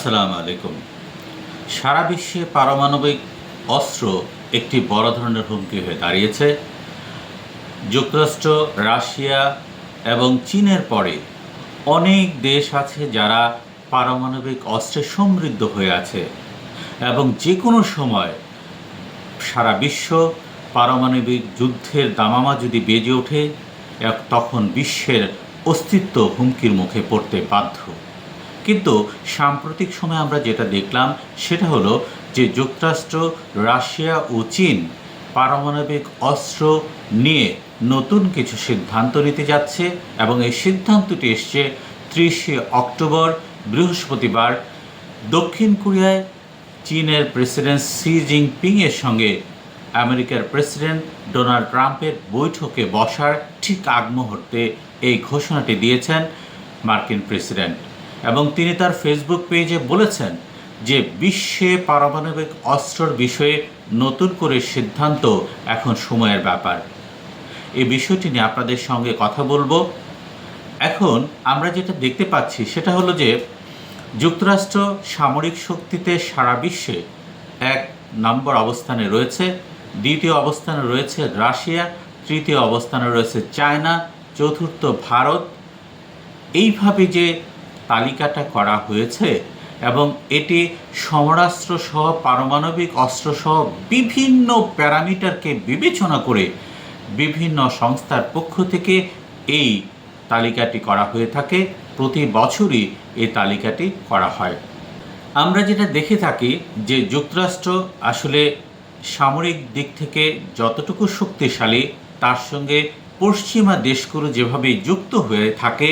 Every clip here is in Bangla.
আসসালামু আলাইকুম। সারা বিশ্বে পারমাণবিক অস্ত্র একটি বড় ধরনের হুমকি হয়ে দাঁড়িয়েছে। যুক্তরাষ্ট্র, রাশিয়া এবং চীনের পরে অনেক দেশ আছে যারা পারমাণবিক অস্ত্রে সমৃদ্ধ হয়ে আছে এবং যে কোনো সময় সারা বিশ্ব পারমাণবিক যুদ্ধের দামামা যদি বেজে ওঠে তখন বিশ্বের অস্তিত্ব হুমকির মুখে পড়তে বাধ্য। কিন্তু সাম্প্রতিক সময়ে আমরা যেটা দেখলাম, সেটা হলো যে যুক্তরাষ্ট্র, রাশিয়া ও চীন পারমাণবিক অস্ত্র নিয়ে নতুন কিছু সিদ্ধান্ত নিতে যাচ্ছে এবং এই সিদ্ধান্তটি এসছে ত্রিশে অক্টোবর, বৃহস্পতিবার দক্ষিণ কোরিয়ায় চীনের প্রেসিডেন্ট সি জিনপিং এর সঙ্গে আমেরিকার প্রেসিডেন্ট ডোনাল্ড ট্রাম্পের বৈঠকে বসার ঠিক আগ মুহূর্তে এই ঘোষণাটি দিয়েছেন মার্কিন প্রেসিডেন্ট। এবং তিনি তার ফেসবুক পেজে বলেছেন যে বিশ্বে পারমাণবিক অস্ত্রর বিষয়ে নতুন করে সিদ্ধান্ত এখন সময়ের ব্যাপার। এই বিষয়টি নিয়ে আপনাদের সঙ্গে কথা বলব। এখন আমরা যেটা দেখতে পাচ্ছি সেটা হলো যে যুক্তরাষ্ট্র সামরিক শক্তিতে সারা বিশ্বে এক নম্বর অবস্থানে রয়েছে, দ্বিতীয় অবস্থানে রয়েছে রাশিয়া, তৃতীয় অবস্থানে রয়েছে চায়না, চতুর্থ ভারত। এইভাবে যে তালিকাটা করা হয়েছে এবং এটি সমরাস্ত্র সহ, পারমাণবিক অস্ত্র সহ বিভিন্ন প্যারামিটারকে বিবেচনা করে বিভিন্ন সংস্থার পক্ষ থেকে এই তালিকাটি করা হয়ে থাকে। প্রতি বছরই এই তালিকাটি করা হয়। আমরা যেটা দেখে থাকি যে যুক্তরাষ্ট্র আসলে সামরিক দিক থেকে যতটুকু শক্তিশালী, তার সঙ্গে পশ্চিমা দেশগুলো যেভাবে যুক্ত হয়ে থাকে,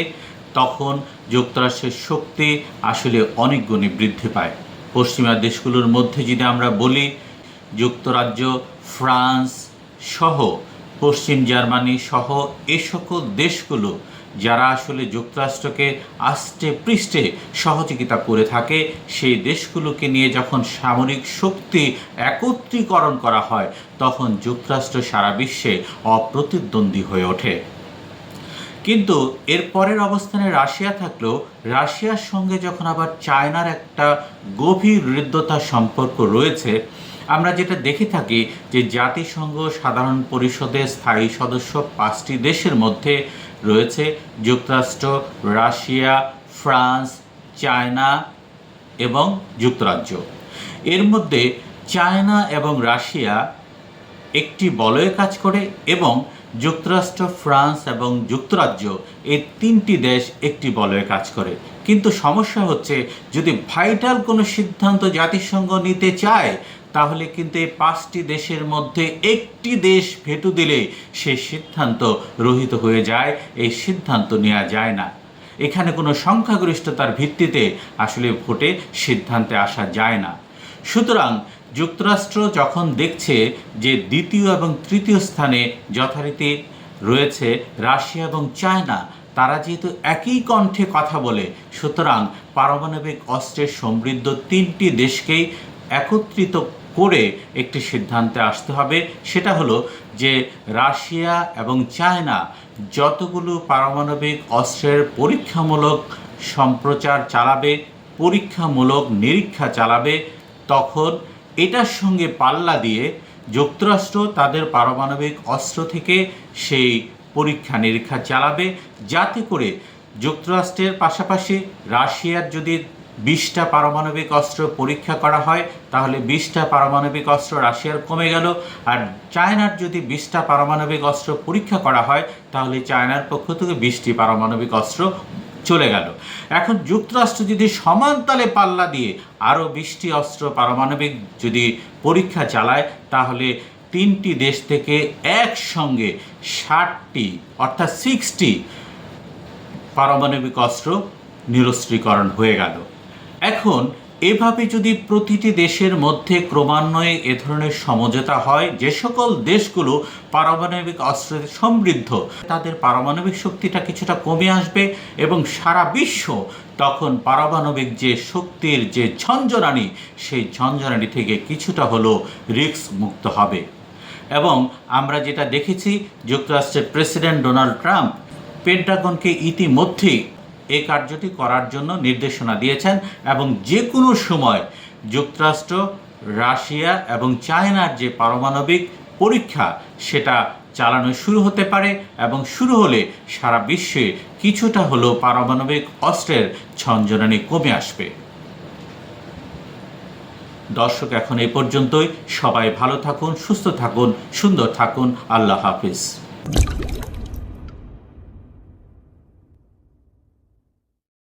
তখন যুক্তরাষ্ট্রের শক্তি আসলে অনেক গুণে বৃদ্ধি পায়। পশ্চিমা দেশগুলোর মধ্যে যদি আমরা বলি, যুক্তরাজ্য, ফ্রান্স সহ পশ্চিম জার্মানি সহ এ সকল দেশগুলো যারা আসলে যুক্তরাষ্ট্রকে আষ্টে পৃষ্ঠে সহযোগিতা করে থাকে, সেই দেশগুলোকে নিয়ে যখন সামরিক শক্তি একত্রীকরণ করা হয়, তখন যুক্তরাষ্ট্র সারা বিশ্বে অপ্রতিদ্বন্দ্বী হয়ে ওঠে। কিন্তু এর পরের অবস্থানে রাশিয়া থাকলেও রাশিয়ার সঙ্গে যখন আবার চায়নার একটা গভীর হৃদ্যতার সম্পর্ক রয়েছে, আমরা যেটা দেখে থাকি যে জাতিসংঘ সাধারণ পরিষদের স্থায়ী সদস্য পাঁচটি দেশের মধ্যে রয়েছে, যুক্তরাষ্ট্র, রাশিয়া, ফ্রান্স, চায়না এবং যুক্তরাজ্য। এর মধ্যে চায়না এবং রাশিয়া একটি বলয়ে কাজ করে এবং যুক্তরাষ্ট্র, ফ্রান্স এবং যুক্তরাজ্য এই তিনটি দেশ একটি বলয়ে কাজ করে। কিন্তু সমস্যা হচ্ছে, যদি ভাইটাল কোনো সিদ্ধান্ত জাতিসংঘ নিতে চায়, তাহলে কিন্তু এই পাঁচটি দেশের মধ্যে একটি দেশ ভেটু দিলে সে সিদ্ধান্ত রহিত হয়ে যায়, এই সিদ্ধান্ত নেওয়া যায় না। এখানে কোনো সংখ্যাগরিষ্ঠতার ভিত্তিতে আসলে ভোটে সিদ্ধান্তে আসা যায় না। সুতরাং যুক্তরাষ্ট্র যখন দেখছে যে দ্বিতীয় এবং তৃতীয় স্থানে যথারীতি রয়েছে রাশিয়া এবং চায়না, তারা যেহেতু একই কণ্ঠে কথা বলে, সুতরাং পারমাণবিক অস্ত্রের সমৃদ্ধ তিনটি দেশকেই একত্রিত করে একটি সিদ্ধান্তে আসতে হবে। সেটা হলো যে রাশিয়া এবং চায়না যতগুলো পারমাণবিক অস্ত্রের পরীক্ষামূলক সম্প্রচার চালাবে, পরীক্ষামূলক নিরীক্ষা চালাবে, তখন এটার সঙ্গে পাল্লা দিয়ে যুক্তরাষ্ট্র তাদের পারমাণবিক অস্ত্র থেকে সেই পরীক্ষা নিরীক্ষা চালাবে, যাতে করে যুক্তরাষ্ট্রের পাশাপাশি রাশিয়ার যদি বিশটা পারমাণবিক অস্ত্র পরীক্ষা করা হয়, তাহলে বিশটা পারমাণবিক অস্ত্র রাশিয়ার কমে গেল। আর চায়নার যদি বিশটা পারমাণবিক অস্ত্র পরীক্ষা করা হয়, তাহলে চায়নার পক্ষ থেকে বিশটি পারমাণবিক অস্ত্র চলে গেল। এখন যুক্তরাষ্ট্র যদি সমান তালে পাল্লা দিয়ে আরও বিশটি অস্ত্র পারমাণবিক যদি পরীক্ষা চালায়, তাহলে তিনটি দেশ থেকে একসঙ্গে ষাটটি অর্থাৎ সিক্সটি পারমাণবিক অস্ত্র নিরস্ত্রীকরণ হয়ে গেল। এখন এভাবে যদি প্রতিটি দেশের মধ্যে ক্রমান্বয়ে এ ধরনের সমঝোতা হয়, যে সকল দেশগুলো পারমাণবিক অস্ত্রে সমৃদ্ধ, তাদের পারমাণবিক শক্তিটা কিছুটা কমে আসবে এবং সারা বিশ্ব তখন পারমাণবিক যে শক্তির যে ঝঞ্ঝরানি সেই ঝঞ্ঝরানি থেকে কিছুটা হলেও রিস্ক মুক্ত হবে। এবং আমরা যেটা দেখেছি, যুক্তরাষ্ট্রের প্রেসিডেন্ট ডোনাল্ড ট্রাম্প, পেন্টাগনকে ইতিমধ্যেই এই কার্যটি করার জন্য নির্দেশনা দিয়েছেন এবং যে কোনো সময় যুক্তরাষ্ট্র, রাশিয়া এবং চায়নার যে পারমাণবিক পরীক্ষা, সেটা চালানো শুরু হতে পারে এবং শুরু হলে সারা বিশ্বে কিছুটা হলেও পারমাণবিক অস্ত্রের ঝনঝনানি কমে আসবে। দর্শক, এখন এই পর্যন্তই। সবাই ভালো থাকুন, সুস্থ থাকুন, সুন্দর থাকুন। আল্লাহ হাফিজ।